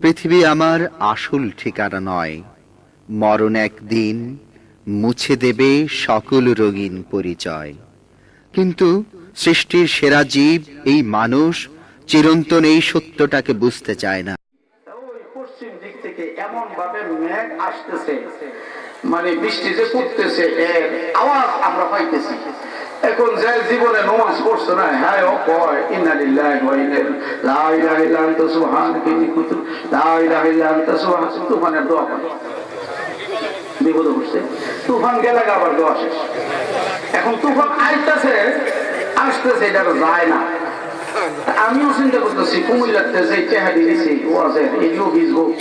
পৃথিবী আমার আসল ঠিকানা নয়। মরণ একদিন মুছে দেবে সকল রঙিন পরিচয়। কিন্তু সৃষ্টির সেরা জীব এই মানুষ চিরন্তন এই সত্যটাকে বুঝতে চায় না। মানে বৃষ্টি যে পড়তেছে আওয়াজ আমরা পাইতেছি। এখন যে জীবনে নমাজ পড়ছে না হ্যাঁ ও কয়, ইন্না লিল্লাহি ওয়া ইন্না লা ইলাহা সুবহানাকা ইন্নী কুনতু লা ইলাহা সুবহানাকা তুফানের দোয়া করে। বিপদে পড়ছে তুফান গেলে আবার দোয়া শেষ। এখন তুফান আইতাছে, আসতেছে, এটা যায় না। আমিও চিন্তা করতেছি, কুমিল্লাতে যে চেহারি দিছি ওয়াজের এটিও ভিজবো ও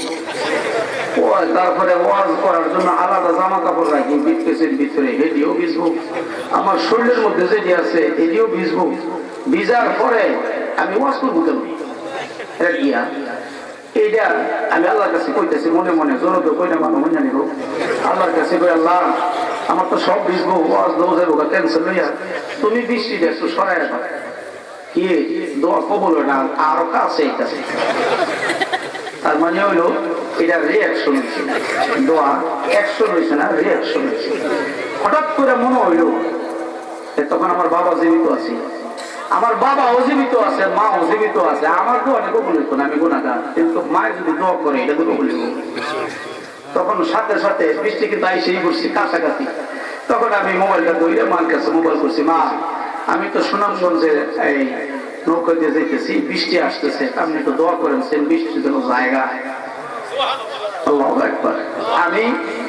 তারপরে ওয়াজ করার জন্য আলাদা জামা কাপড় রাখি বিটকেসের ভিতরে, হেডিও ভিজবো। আমার শরীরের মধ্যে যেটি আছে এটিও ভিজবো। ভিজার পরে আমি ওয়াজ করব কেন? গিয়া, এইটা আমি কাছে মনে মনে তো জানি হোক কাছে আমার তো সব ওয়াজ তুমি বৃষ্টি দেখছ কি আরও কাছে এটা তার মানে হইল এটা রিয়াকশন হয়েছে। দোয়া অ্যাকশন হয়েছে না রিয়াকশন হয়েছে। হঠাৎ করে মনে হইল তখন আমার বাবা জীবিত আছে। আমার বাবা অজীবিত আছে, মা অজীবিত আছে, আমার নিয়ে কবল হইতো না, আমি গুণাগার কিন্তু মায়ের যদি দোয়া করে, এটা তো কবল হইব তখন সাথে সাথে বৃষ্টি কিন্তু আইসেই করছি কাছাকাছি। তখন আমি মোবাইলটা ধরে মার কাছে মোবাইল করছি, মা, আমি তো সুনামগঞ্জে এই নৌকা দিয়ে যাইতেছি, বৃষ্টি আসতেছে, আপনি তো দোয়া করেন সেন বৃষ্টির জন্য জায়গা। আমি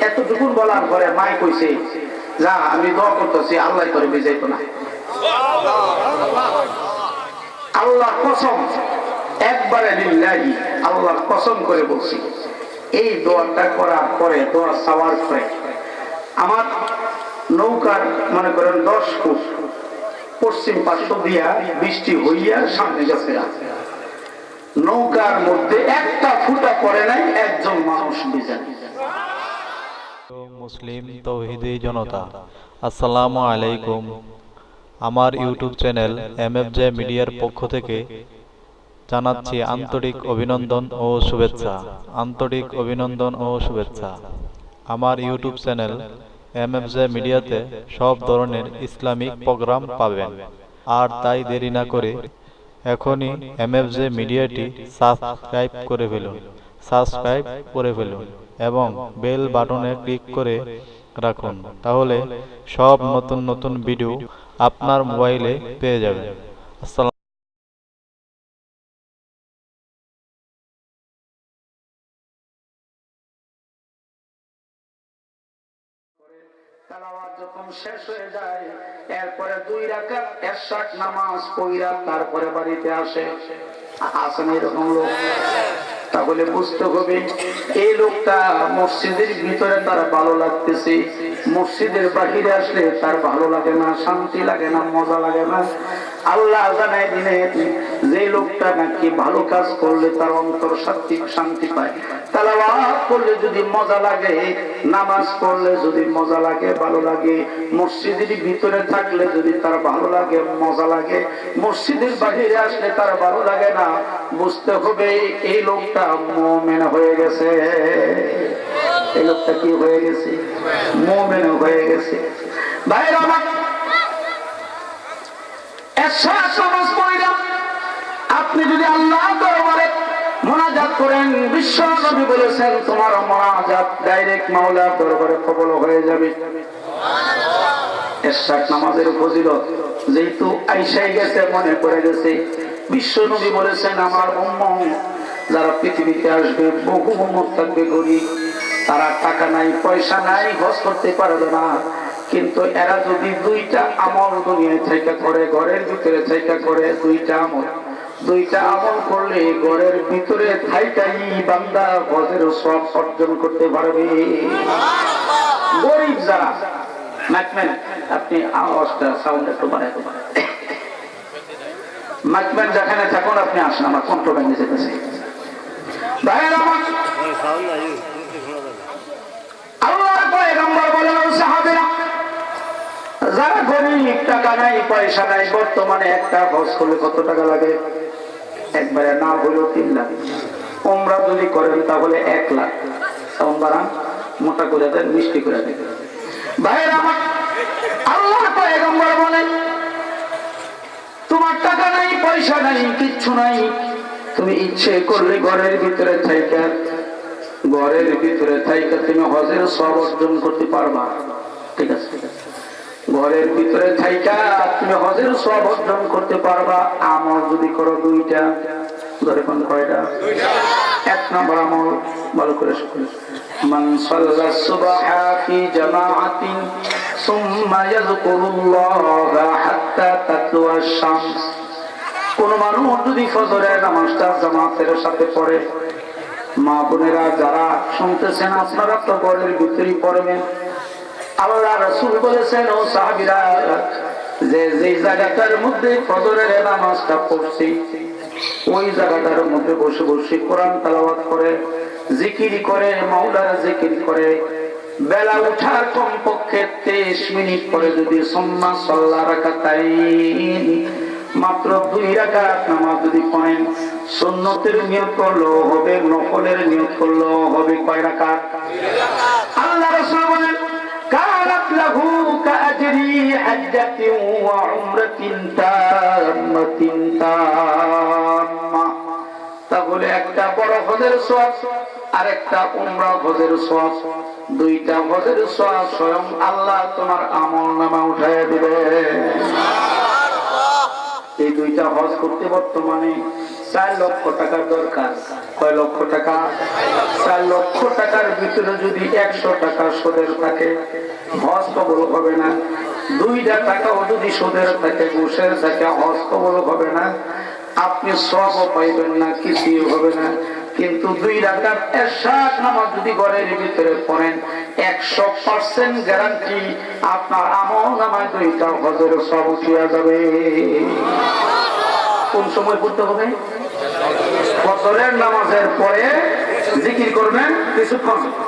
এতটুকু বলার পরে মাই কইছে, যা, আমি দোয়া করতেছি, আল্লাহ করে বিজাইতো না। আল্লাহ কসম, একবারে লিল্লাহি আল্লাহ কসম করে বলছি, এই দোয়াটা করার পরে দোয়া সাওয়ার পরে আমার নৌকার, মনে করেন, দশ ফুট পশ্চিম পার্শ্ব দিয়া বৃষ্টি হইয়া সামনে গেছে নৌকার মধ্যে একটা ফুটা পড়ে নাই, একজন মানুষ ভিজে মুসলিম তৌহিদি জনতা, আসসালামু আলাইকুম। আমার YouTube channel M F J মিডিয়ার পক্ষ থেকে জানাচ্ছি আন্তরিক অভিনন্দন ও শুভেচ্ছা। আন্তরিক অভিনন্দন ও শুভেচ্ছা। আমার YouTube channel M F J মিডিয়াতে সব ধরনের ইসলামিক প্রোগ্রাম পাবেন। আর তাই দেরি না করে এখনই এমএফজে মিডিয়াটি সাবস্ক্রাইব করে ফেলুন। সাবস্ক্রাইব করে ফেলুন এবং বেল বাটনে ক্লিক করে রাখুন। তাহলে সব নতুন নতুন ভিডিও আপনার মোবাইলে পেয়ে যাবেন। আসসালাম যখন শেষ হয়ে যায় এরপরে দুই রাকাত এরশাদ নামাজ পইরা তারপরে বাড়িতে আসে। আসেন এরকম লোক? তাহলে বুঝতে হবে, এই লোকটা মসজিদের ভিতরে তার ভালো লাগতেছে, মসজিদের বাহিরে আসলে তার ভালো লাগে না, শান্তি লাগে না, মজা লাগে না। আল্লাহ জানায় দিনে যে লোকটা নাকি ভালো কাজ করলে তার অন্তর শান্তি শান্তি পায়। তালাওয়াত করলে যদি মজা লাগে, নামাজ পড়লে যদি মজা লাগে, ভালো লাগে, মসজিদের ভিতরে থাকলে যদি তার ভালো লাগে, মজা লাগে, মসজিদের বাহিরে আসলে তার ভালো লাগে না, বুঝতে হবে এই লোকটা মোমেন হয়ে গেছে। এই লোকটা কি হয়ে গেছে? মোমেন হয়ে গেছে। ভাইরা আপনি যদি আল্লাহ দরবারে মোনাজাত করেন বিশ্ব নবী বলেছেন, তোমার মোনাজাত ডাইরেক্ট মাওলার দরবারে কবল হয়ে যাবে। নামাজের ফজিলত যেহেতু আইসাই গেছে, মনে গেছে বিশ্ব নবী বলেছেন, আমার উম্মত যারা পৃথিবীতে আসবে, বহু উম্মত থাকবে গরিব। তারা টাকা নাই, পয়সা নাই, হজ করতে পারবে না। কিন্তু এরা যদি দুইটা আমল দুনিয়ায় থেকে করে, ঘরের ভিতরে থেকে করে, দুইটা আমল দুইটা আমল করলে ঘরের ভিতরে থাইটাই বান্দা হজের সব অর্জন করতে পারবে। গরিব যারা ম্যাকম্যান আপনি আওয়াজটা সাউন্ড একটু পারেন ম্যাকম্যান যেখানে থাকুন, আপনি আসেন, আমার কণ্ঠ ভেঙে যেতেছে। ভাইয়ের যারা গরিব, টাকা নাই, পয়সা নাই, বর্তমানে একটা খরচ করলে কত টাকা লাগে? একবারে না হলেও তিন লাখ। ওমরা যদি করেন তাহলে এক লাখ। বাড়ান মোটা করে দেন মিষ্টি করে দেন ভাইয়ের, আমার আল্লাহ পয়গম্বর বলেন তোমার টাকা নাই, পয়সা নাই, কিচ্ছু নাই। তুমি ইচ্ছে করলে ঘরের ভিতরে থাইকা। ঘরের ভিতরে থাইকা তুমি হজের সব অর্জন করতে পারবা। ঠিক আছে ঠিক আছে। ঘরের ভিতরে থাইকা তুমি হজের সব অর্জন করতে পারবা আমল যদি করো দুইটা ধরে কোন কয়টা এক নম্বর আমল ভালো করে শুনুন من صلى الصبح في جماعة ثم يذكر الله حتى تطلع الشمس কোন মানুষ যদি ফজরের নামাজটা জামাতের সাথে পড়ে মা বোনেরা যারা শুনতেছেন আপনারা তো ঘরের ভিতরেই পড়বেন আল্লাহ রসুল বলেছেন ও সাহাবিরা যে যে জায়গাটার মধ্যে ফজরের নামাজটা পড়ছি ওই জায়গাটার মধ্যে বসে বসে কোরআন তালাবাদ করে জিকির করে মাওলার জিকির করে বেলা উঠার কমপক্ষে তেইশ মিনিট পরে যদি সম্মা সল্লা রাখাতাই মাত্র দুই রাকাত নামাজ যদি পড়েন সুন্নতের নিয়োগ করল হবে নকলের নিয়োগ করল হবে কয় রাকাত। আল্লাহ হাজ্জাতিন ওয়া উমরাতিন তাহলে একটা বড় হজের সওয়াব আর একটা উমরা হজের সওয়াব। দুইটা হজের সওয়াব স্বয়ং আল্লাহ তোমার আমল নামা উঠায় দিবে। এই দুইটা হজ করতে বর্তমানে চার লক্ষ টাকার দরকার। কয় লক্ষ টাকা? চার লক্ষ টাকার ভিতরে যদি একশো টাকা সুদের থাকে হজ কবল হবে না। দুইটা টাকাও যদি সুদের থাকে, ঘুষের থাকে, হজ কবল হবে না। আপনি সবও পাইবেন না, কিছুই হবে না। কিন্তু দুই রাকাত এরশাদ নামাজ যদি ঘরের ভিতরে পড়েন, একশো পার্সেন্ট গ্যারান্টি আপনার আমল নামায় দুইটা হজের সব উঠিয়া যাবে। কোন সময় পড়তে হবে? ফজরের নামাজের পরে জিকির করবেন, কিছুক্ষণ।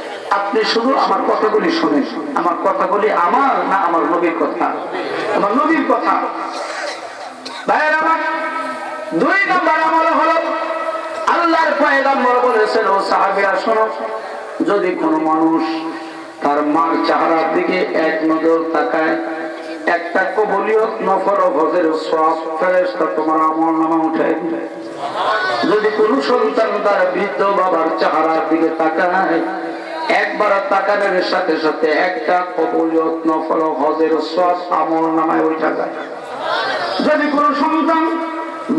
আপনি শুধু আমার কথাগুলি শুনেন। আমার কথাগুলি আমার না আমার নবীর কথা? আমার নবীর কথা। দুই নম্বর আমল হলো, আল্লাহর পয়গম্বর বলেছেন, ও সাহাবীরা, শোনো, যদি কোনো মানুষ তার মার চেহারার দিকে এক নজর তাকায়, একটা কবলিয়ত নফর হজের সব ফেরেশতা তোমার আমল নামা দিবে। যদি কোনো সন্তান তার বৃদ্ধ বাবার চেহারার দিকে তাকায় একবার তাকানোর সাথে সাথে একটা কবলিয়ত নফর ও হজের সব আমল নামায় উঠা যায়। যদি কোন সন্তান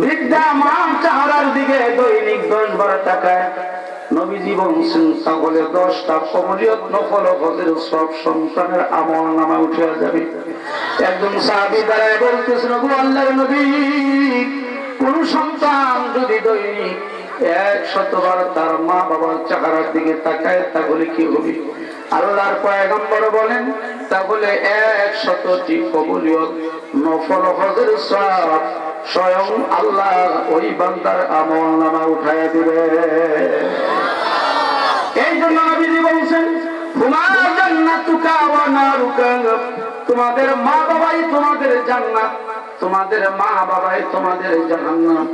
বৃদ্ধা মা চেহারার দিকে দৈনিক দশ বার টাকায় নবীজি বলছেন তাহলে দশটা কমলিয়ত নফল হজের সব সন্তানের আমল নামা উঠে যাবে। একদম সাহাবি দ্বারায় নবী, কোন সন্তান যদি দৈনিক এক তার মা বাবার চেহারার দিকে তাকায় তাহলে কি হবে? আল্লাহর পয়গম্বর বলেন তাহলে এক শতটি কবুলিয়ত, নফল হজের সব স্বয়ং আল্লাহ ওই বান্দার আমল নামা উঠায় দিবে। এই জন্য বলছেন নারুকা, তোমাদের মা বাবাই তোমাদের জান্নাত, তোমাদের মা বাবাই তোমাদের জাহান্নাম।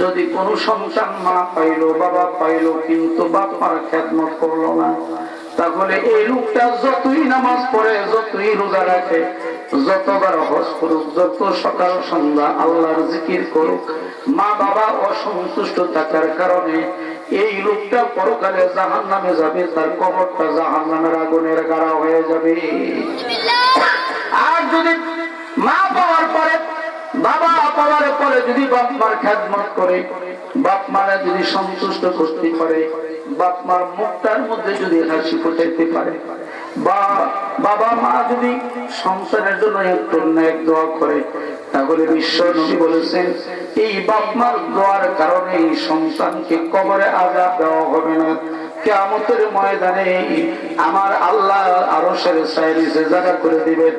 যদি কোনো সন্তান মা পাইলো, বাবা পাইলো, কিন্তু বাপ মার খেদমত করল না, তাহলে এই লোকটা যতই নামাজ পড়ে, যতই রোজা রাখে, যতবার হজ করুক, যত সকাল সন্ধ্যা আল্লাহর জিকির করুক, মা বাবা অসন্তুষ্ট থাকার কারণে এই লোকটা পরকালে জাহান নামে যাবে, তার কবরটা জাহান নামের আগুনের গাড়া হয়ে যাবে। আর যদি মা পাওয়ার পরে, বাবা পাওয়ার পরে যদি বাপ মার খেদমত করে, বাপ মারা যদি সন্তুষ্ট করতে পারে বাপ মার মুখটার মধ্যে যদি হাসি ফুটাইতে পারে, বা বাবা মা যদি সন্তানের জন্য একটু ন্যাক দোয়া করে, তাহলে বিশ্ব নবী বলেছেন, এই বাপ মার দোয়ার কারণে এই সন্তানকে কবরে আজাদ দেওয়া হবে না। কেমতের ময়দানে আমার আল্লাহ আরও সেরে জায়গা করে দিবেন।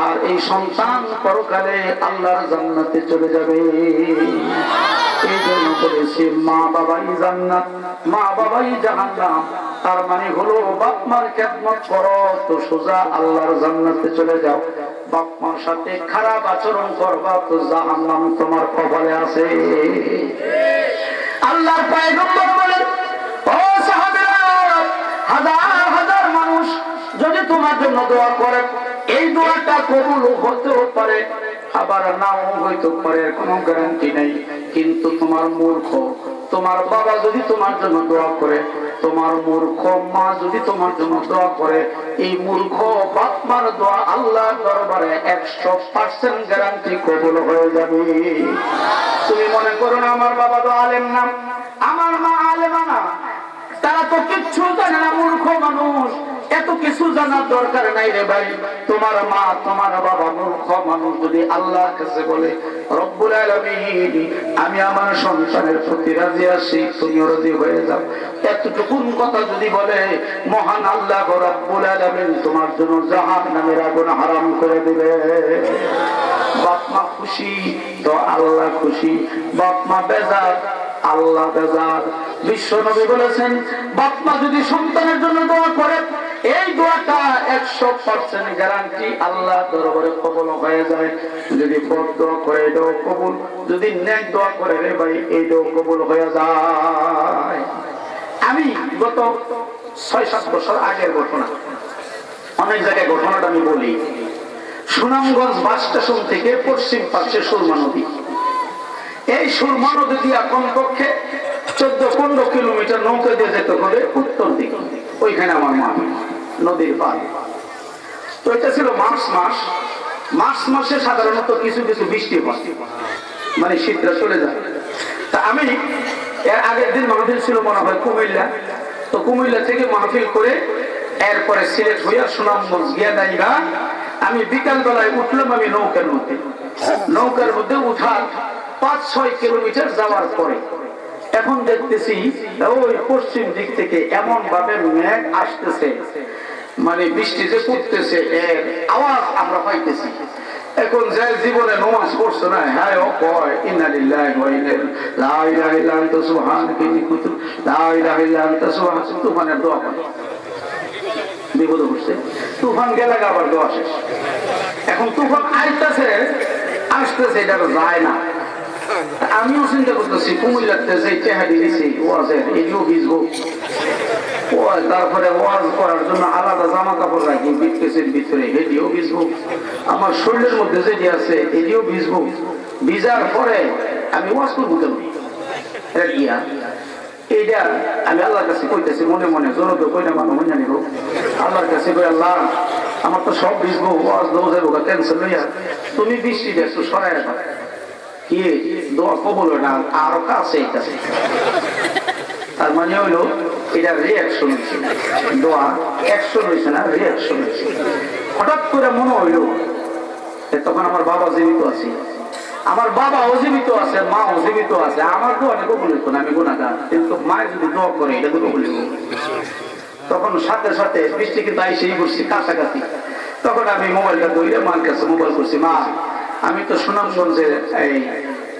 আর এই সন্তান পরকালে আল্লাহর জান্নাতে চলে যাবে। এই জন্য বলেছি, মা বাবাই জান্নাত, মা বাবাই জাহান্নাম। তার মানে হলো, বাপ মার খেদমত করো, তো সোজা আল্লাহর জান্নাতে চলে যাও। বাপ মার সাথে খারাপ আচরণ করবা, তো জাহান্নাম তোমার কপালে আছে। আল্লাহর পয়গম্বর বলেন, ও সাহাবীরা, হাজার হাজার মানুষ যদি তোমার জন্য দোয়া করে এই দোয়াটা কবুল হতেও পারে, আবার নাও হইতে পারে কোনো গ্যারান্টি নেই। কিন্তু তোমার মূর্খ, তোমার বাবা যদি তোমার জন্য দোয়া করে, তোমার মূর্খ মা যদি তোমার জন্য দোয়া করে, এই মূর্খ বাপ মার দোয়া আল্লাহ দরবারে একশো পার্সেন্ট গ্যারান্টি কবুল হয়ে যাবে। তুমি মনে করো না, আমার বাবা তো আলেম না? আমার মা আলেমা না? তারা তো কিচ্ছু জানে না মূর্খ মানুষ। এত কিছু জানার দরকার নাই রে ভাই। তোমার মা, তোমার বাবা মূর্খ মানুষ যদি আল্লাহ কাছে বলে, রব্বুল আলামিন, আমি আমার সন্তানের প্রতি রাজি আছি, তুমি রাজি হয়ে যাও। এতটুকুন কথা যদি বলে, মহান আল্লাহ রব্বুল আলামিন, তোমার জন্য জাহান নামের আগুন হারাম করে দিবে। বাপ মা খুশি, তো আল্লাহ খুশি। বাপ মা বেজার, আল্লাহ বেজার। বিশ্ব নবী বলেছেন বাপ মা যদি সন্তানের জন্য দোয়া করে, এই দোয়াটা একশো পার্সেন্ট গ্যারান্টি আল্লাহ দরবারে কবল হয়ে যায় যদি বদ দোয়া করে, এটাও কবুল। যদি ন্যাক দোয়া করে, রে ভাই এইটাও কবুল হয়ে যায়। আমি গত ছয় সাত বছর আগের ঘটনা, অনেক জায়গায় ঘটনাটা আমি বলি। সুনামগঞ্জ বাস স্টেশন থেকে পশ্চিম পাশে সুরমা নদী। এই সুরমা নদী দিয়া কমপক্ষে চোদ্দ, পনেরো কিলোমিটার নৌকা দিয়ে যেতে হবে উত্তর দিকে। ওইখানে আমার মা নদীর পার তো এটা ছিল মার্চ মাস। মার্চ মাসে সাধারণত কিছু কিছু বৃষ্টি হয়। মানে শীতটা চলে যায়। তা আমি এর আগের দিন মাহফিল ছিল মনে হয় কুমিল্লা। তো কুমিল্লা থেকে মাহফিল করে এরপরে সিলেট হইয়া সুনামগঞ্জ গিয়া নাইবা আমি বিকাল বেলায় উঠলাম আমি নৌকার মধ্যে। নৌকার মধ্যে উঠার পাঁচ, ছয় কিলোমিটার যাওয়ার পরে এখন দেখতেছি, ওই পশ্চিম দিক থেকে এমন ভাবে মেঘ আসতেছে। মানে বৃষ্টি যে পড়তেছে, এর আওয়াজ আমরা পাইতেছি। এখন যে জীবনে নমাজ পড়ছে না হ্যাঁ ও কয় ইন্না লিল্লাহি ওয়া ইন্না ইলাইহি লা ইলাহা ইল্লা আনতা সুবহানাকা ইন্নী কুনতু লা ইলাহা ইল্লা আনতা তুফানের দোয়া করে বিপদে পড়ছে তুফান গেলে আবার দোয়া শেষ। এখন তুফান আইতাছে, আসতেছে, এটা যায় না। আমিও চিন্তা করতেছি কুমিল্লাতে যে চেহারি ওয়াজের তারপরে ওয়াজ করার জন্য আলাদা জামা কাপড় রাখি বিটকেসের ভিতরে এটিও ভিজবো আমার শরীরের মধ্যে যেটি আছে এটিও ভিজবো ভিজার পরে আমি ওয়াজ করব কেন? এটা কি এইটা আমি আল্লাহর কাছে কইতেছি, মনে মনে, জোর কই না, মানুষ জানি হোক আল্লাহর কাছে কই, আল্লাহ, আমার তো সব ভিজবো ওয়াজ দোষ যাব ক্যান্সেল হইয়া তুমি বৃষ্টি দেখছ সরাই রাখা দোয়া কবল না? আরও কাছে তার মানে হইল, এটা রিয়াকশন হয়েছে দোয়া অ্যাকশন হয়েছে না রিয়াকশন হয়েছে হঠাৎ করে মনে হইল তখন আমার বাবা জীবিত আছে। আমার বাবা অজীবিত আছে, মা অজীবিত আছে। আমার দোয়া নিয়ে কবুল হইতো না, আমি গুণাগার কিন্তু মায়ের যদি দোয়া করে, এটা তো কবুল তখন সাথে সাথে বৃষ্টি কিন্তু আইসেই করছি কাছাকাছি। তখন আমি মোবাইলটা ধরে মার কাছে মোবাইল করছি, মা আমি তো সুনামগঞ্জে এই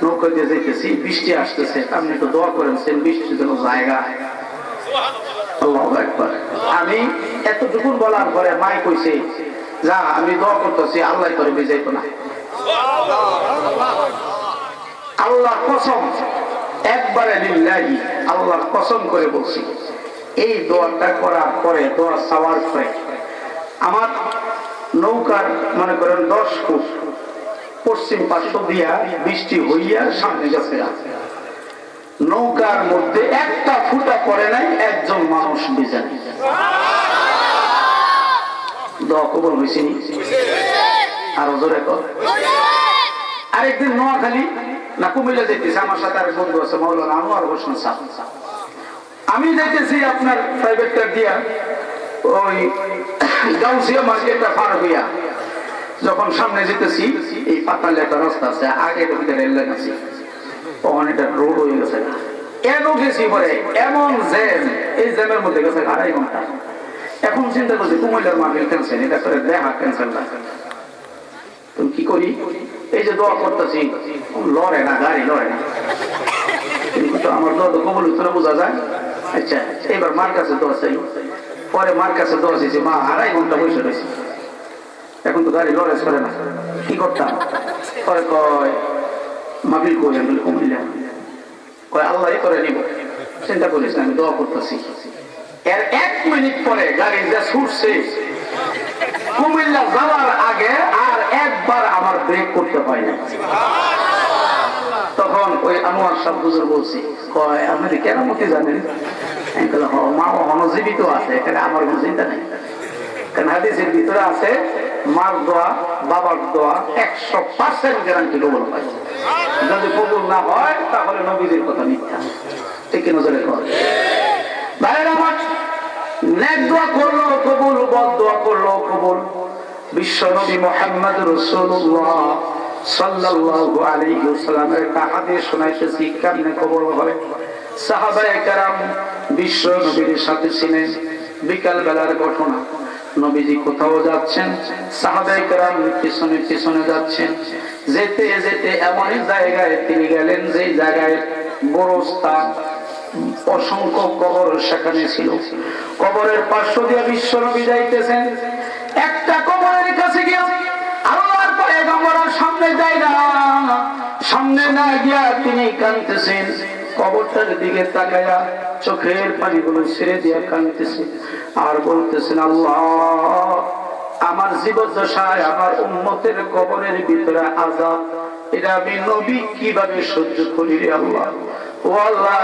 নৌকা দিয়ে যেতেছি বৃষ্টি আসতেছে, আপনি একটু দোয়া করেন, সেন বৃষ্টির জন্য জায়গা। আমি এতটুকুন বলার পরে মাই কইছে, যা, আমি দোয়া করতেছি, আল্লাহ করে বিজাইতো না আল্লাহ কসম, একবারে লিল্লাহি আল্লাহ কসম করে বলছি, এই দোয়াটা করার পরে দোয়া সাওয়ার পরে আমার নৌকার, মনে করেন, দশ ফুট পশ্চিম পার্শ্ব দিয়া বৃষ্টি হইয়া সামনে গেছে নৌকার মধ্যে একটা ফুটা পড়ে নাই, একজন মানুষ নাই। দোয়া কবল হয়েছে? আরও জোরে আরেকদিন নোয়াখালী না কুমিল্লা যেতেছি আমার সাথে আরেক বন্ধু আছে, মৌলানা আনোয়ার হোসেন সাহ আমি যাইতেছি আপনার প্রাইভেট কার দিয়া, ওই গাউসিয়া মার্কেটটা পার হইয়া যখন সামনে যেতেছি, এই পাতালে একটা রাস্তা আছে, আগে ঢুকে রেল লাইন আছে। তখন এটা রোড হয়ে গেছে। কেন গেছি পরে? এমন জ্যাম। এই জ্যামের মধ্যে গেছে আড়াই ঘণ্টা। এখন চিন্তা করছি, কুমিল্লার মাহফিল ক্যান্সেল এটা করে দেখা ক্যান্সেল না। তুমি কি করি? এই যে দোয়া করতেছি, লড়ে না, গাড়ি লড়ে না। কিন্তু আমার দোয়া তো কবল উত্তরে বোঝা যায়। আচ্ছা এবার মার কাছে দোয়া চাই। পরে মার কাছে দোয়া চাইছি, মা, আড়াই ঘণ্টা বসে রয়েছে। এখন তো গাড়ি লড়ে চলে না। কি করতাম? পরে কয় মাহফিল কই আমি বলি, কুমিল্লা কয় আল্লাহ করে নিব। চিন্তা করিস আমি দোয়া করতেছি। এর এক মিনিট পরে গাড়ি যা ছুটছে কুমিল্লা যাওয়ার আগে আর একবার আমার ব্রেক করতে হয় না তখন ওই আনোয়ার সাহ বুজুর বলছি কয় আপনি কেন মতি জানেন? আমি মা হন জীবিত আছে এখানে আমার কোনো চিন্তা নেই। কারণ হাদিসের ভিতরে আছে মার দোয়া, বাবার দোয়া একশো পার্সেন্ট গ্যারান্টি কবল যদি কবুল না হয়, তাহলে নবীদের কথা মিথ্যা। নজরে কর ভাইয়ের আমার, নেক দোয়া করল, কবুল, বদ দোয়া করল, কবুল। বিশ্ব নবী মোহাম্মদ রসুল্লাহ সাল্লাল্লাহু আলাইহি ওয়াসাল্লামের একটা হাদিস শোনাইতেছি, কেমনে কবুল হয় সাহাবায়ে কেরাম বিশ্ব নবীর সাথে ছিলেন। বিকাল বেলার ঘটনা। নবীজি কোথাও যাচ্ছেন? সাহাবায়ে কেরাম পিছনে পিছনে যাচ্ছেন। যেতে যেতে এমন জায়গায় তিনি গেলেন যে জায়গায় বড় স্থান, অসংখ্য কবর সেখানে ছিল। কবরের পার্শ্ব দিয়ে বিশ্ব নবী যাইতেছেন। একটা কবরের কাছে গিয়ে আল্লাহর আর সামনে না সামনে না গিয়া তিনি কাঁদতেছেন, কবরটার দিকে তাকায়া চোখের পানিগুলো ছেড়ে দিয়া কাঁদতেছে আর বলতেছেন, আল্লাহ, আমার জীবদ্দশায় আমার উম্মতের কবরের ভিতরে আজাব এটা আমি নবী কীভাবে সহ্য করি রে আল্লাহ? ও আল্লাহ,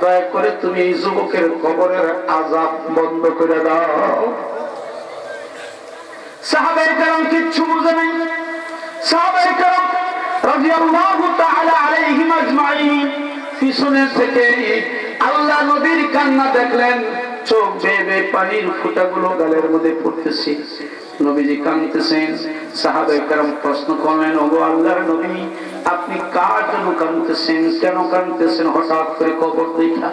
দয়া করে তুমি এই যুবকের কবরের আজাব বন্ধ করে দাও। সাহাবের কারণ কিচ্ছু বুঝে নাই। সাহাবের কারণ আপনি কার জন্য কাঁদতেছেন? কেন কাঁদতেছেন? হঠাৎ করে কবর দেখা।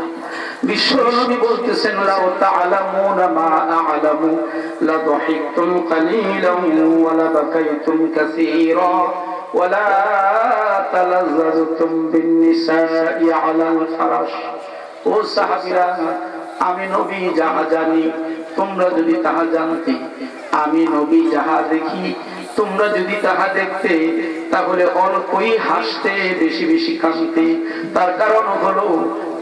বিশ্ব বলতেছেন লাউ তাআলামুনা ولا تلذذتم بالنساء على الفرش ও সাহাবীরা আমি নবী যাহা জানি তোমরা যদি তাহা জানতে আমি নবী যাহা দেখি তোমরা যদি তাহা দেখতে তাহলে অল্পই হাসতে বেশি বেশি কাঁদতে তার কারণ হলো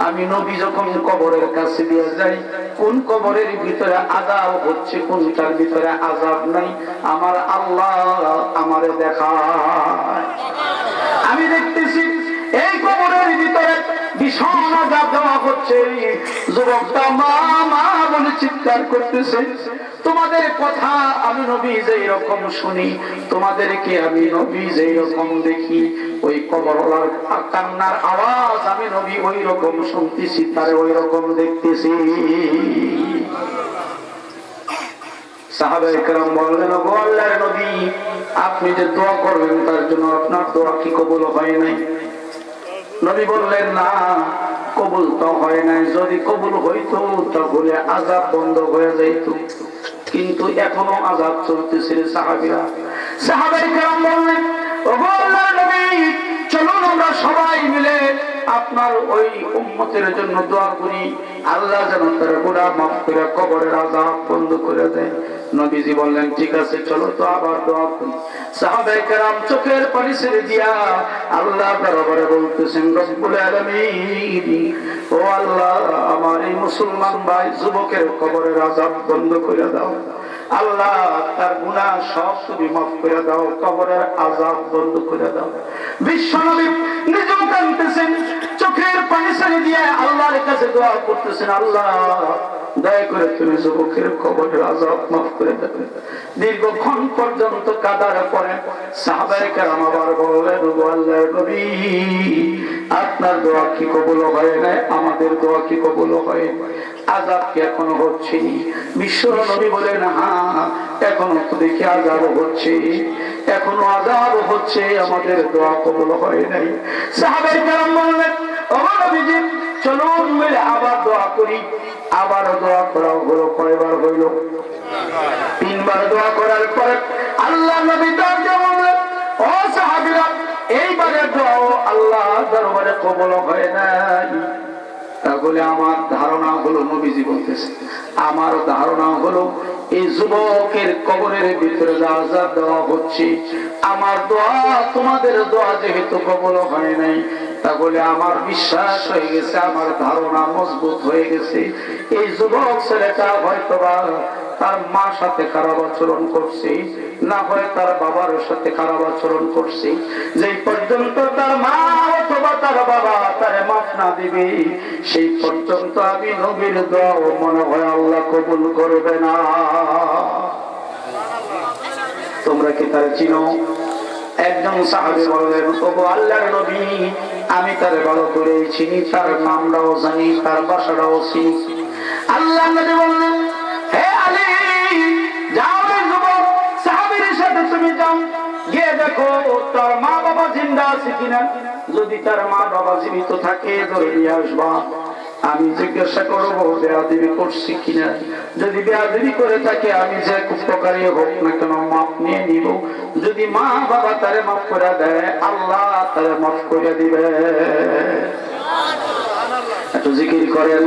আমি নবী যখন কবরের কাছে দিয়ে যাই কোন কবরের ভিতরে আজাব হচ্ছে কোনটার ভিতরে আজাব নাই আমার আল্লাহ আমারে দেখায়। আমি দেখতেছি এই কবরের ভিতরে যুবকটা মা মা বলে চিৎকার করতেছে, তোমাদের কথা আমি নবী যেই রকম শুনি, তোমাদেরকে আমি নবী যেই রকম দেখি। ওই কবরওয়ালার কান্নার আওয়াজ আমি নবী ওই রকম শুনতেছি, তারে ওই রকম দেখতেছি। আপনি যে দোয়া করবেন, তার জন্য আপনার দোয়া কি কবুল হয় নাই? নবী বললেন, না, কবুল তো হয় নাই। যদি কবুল হইতো, তাহলে আজাব বন্ধ হয়ে যাইত। কিন্তু এখনও আজাব চলতেছে সাহাবীরা। সাহাবায়ে বললেন চলুন আমরা সবাই মিলে আপনার ওই উম্মতের জন্য দোয়া করি। আল্লাহ যেন তার গুণা মাফ করে কবরের আজাব বন্ধ করে দেয়। নবীজি বললেন, ঠিক আছে, চলো তো আবার দোয়া করি। সাহাবায়ে কেরাম চোখের পানি ছেড়ে দিয়া আল্লাহ দরবারে বলতেছেন, রব্বুল আলামিন, ও আল্লাহ, আমার এই মুসলমান ভাই যুবকের কবরের আজাব বন্ধ করে দাও। আল্লাহ, তার গুণা সব তুমি মাফ করে দাও, কবরের আজাব বন্ধ করে দাও। বিশ্বনবী নিজেও কাঁদতেছেন, চোখের পানি ছেড়ে দিয়ে আল্লাহর কাছে দোয়া করতেছেন, আল্লাহ দয়া করে তুমি যুবকের কবরের আজাব মাফ করে দেবে। দীর্ঘক্ষণ পর্যন্ত কাদার পরে আপনার দোয়া কি কবুল হয় না আমাদের দোয়া কি কবুল হয় আজাব কি এখনও হচ্ছে বিশ্ব নবী বলেন হ্যাঁ এখনও তো দেখি আজাব হচ্ছে। এখনও আজাব হচ্ছে, আমাদের দোয়া কবুল হয় নাই। সাহাবায়ে কেরাম বললেন, ও নবীজি, চলুন মিলে আবার দোয়া করি। আবার দোয়া হলো, কয়বার হইল? তিনবার দোয়া করার পরে আল্লাহ নবী দরজা বললেন, ও এইবারে দোয়া আল্লাহ দরবারে কবল হয় নাই। তাহলে আমার ধারণা হলো, নবীজি বলতেছে আমার ধারণা হলো, এই যুবকের কবরের ভিতরে দেওয়া হচ্ছে, আমার দোয়া, তোমাদের দোয়া যেহেতু কবল হয় নাই তাহলে আমার বিশ্বাস হয়ে গেছে, আমার ধারণা মজবুত হয়ে গেছে। এই যুবক ছেলেটা হয়তো তার মার সাথে খারাপ আচরণ করছে, না হয় তার বাবার সাথে খারাপ আচরণ করছে। যে পর্যন্ত তার মা অথবা তার বাবা তার মাফ না দিবে, সেই পর্যন্ত আমি নবীর দোয়াও মনে হয় আল্লাহ কবুল করবে না। তোমরা কি তার চিনো? একজন সাহাবি বললেন, ওগো আল্লাহর নবী, আমি তার ভালো করে চিনি, তার নামটাও জানি, তার বাসাটাও চিনি। আল্লাহ নবী বললেন, হে আলী, যাও রে যুবক সাথে তুমি যাও, গিয়ে দেখো তার মা বাবা জিন্দা আছে কিনা। যদি তার মা বাবা জীবিত থাকে, ধরে নিয়ে আসবা। আমি জিজ্ঞাসা করব, বেয়াদিবি করছি কিনা? যদি বেয়াদিবি করে থাকে, আমি যে উপকারী হোক না কেন মাপ নিয়ে নিব। যদি মা বাবা তারে মাফ করে দেয়, আল্লাহ তারে মাফ করে দিবে। একটু জিকির করেন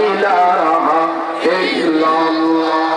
ইলাহা ইল্লাল্লাহ।